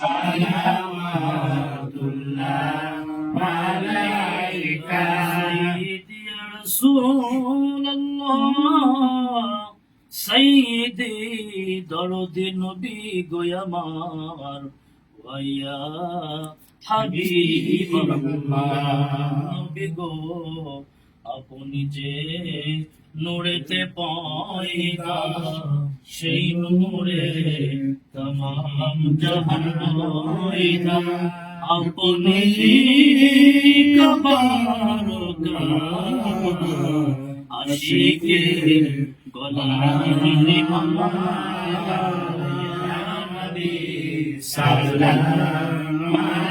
সালাওয়াতুল্লাহ আলাইকা سيدي يا رسول الله سيدي দরদ নবী গোয়ামার ওয়া হাবিব নবী গো আপনি যে নূরেতে পয়দা, সেই নূরে তমাম জাহান পয়দা। আপনি কবার আশিকে গলায় মালা। সালাম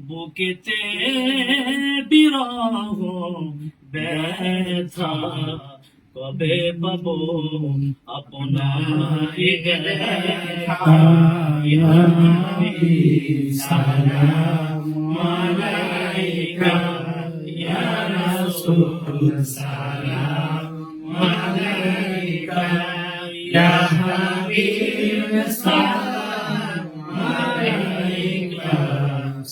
বুকেতে বিরহ ব্যথা কবে পাব আপনার সালাম আলাইকা ইয়া রাসূল সালাম আলাইকা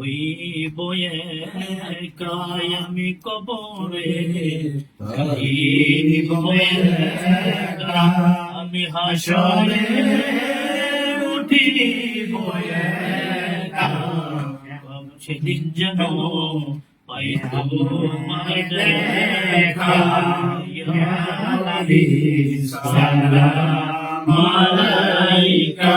হইব আমি কবরে হইব আমি হাসরে উঠিব সেদিন যেন পাই তোমার দেখা সালাম আলাইকা।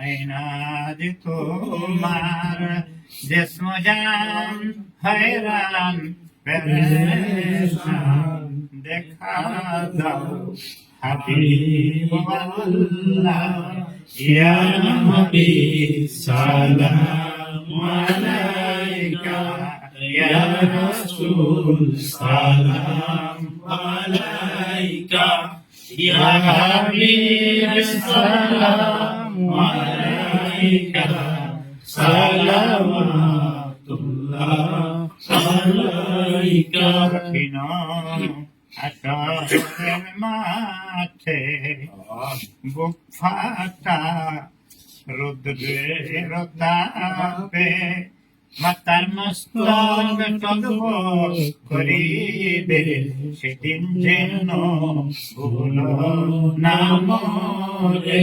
হয় না যে তোমার জিস্ম জান হয়রান পেরেশান দেখা দাও হাবিবাল্লাহ ইয়া নবী সালাম আলাইকা ইয়া রাসূল সালাম আলাইকা ইয়া হাবিব সালাম আলাইকা সালাওয়াতুল্লাহ আলাইকা কঠিন আকাশের মাঠে বুক ফাটা রুদ্রের তাপে মাতার মস্তক টগব করিবে সেদিন যেন ভুল নাম রে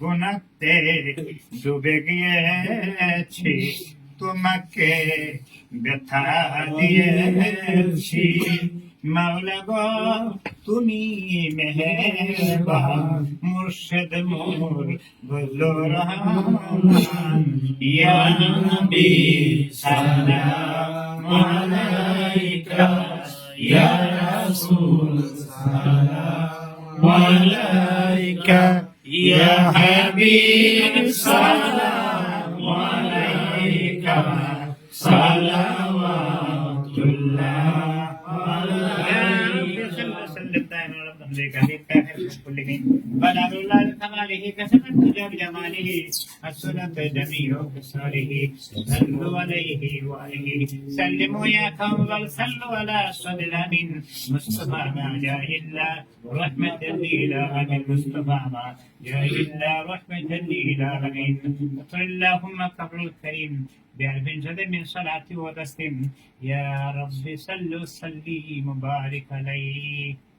গুনাতে ডুবে গিয়েছি। তোমাকে ব্যথা দিয়েছি। মাওলা গো, তুমি মেহেরবান। মুর্শিদ মোর বলো রহমান ইয়া নবী, সালাম আলাইকা। ইয়া রাসূল, সালাম আলাইকা। يا حبيب سلام عليك صلوات الله يا كله بل الله كماله كسبت جماله السلم بدمي وكسره صلوا عليه وعليه سلموا يا قوم بل صلوا على صدل مصطفى ما جاء إلا رحمة للعالمين مصطفى ما جاء إلا رحمة للعالمين قل اللهم قبر الكريم بعلم جد من صلاة ودست يا رب صلوا سلم وبارك عليه.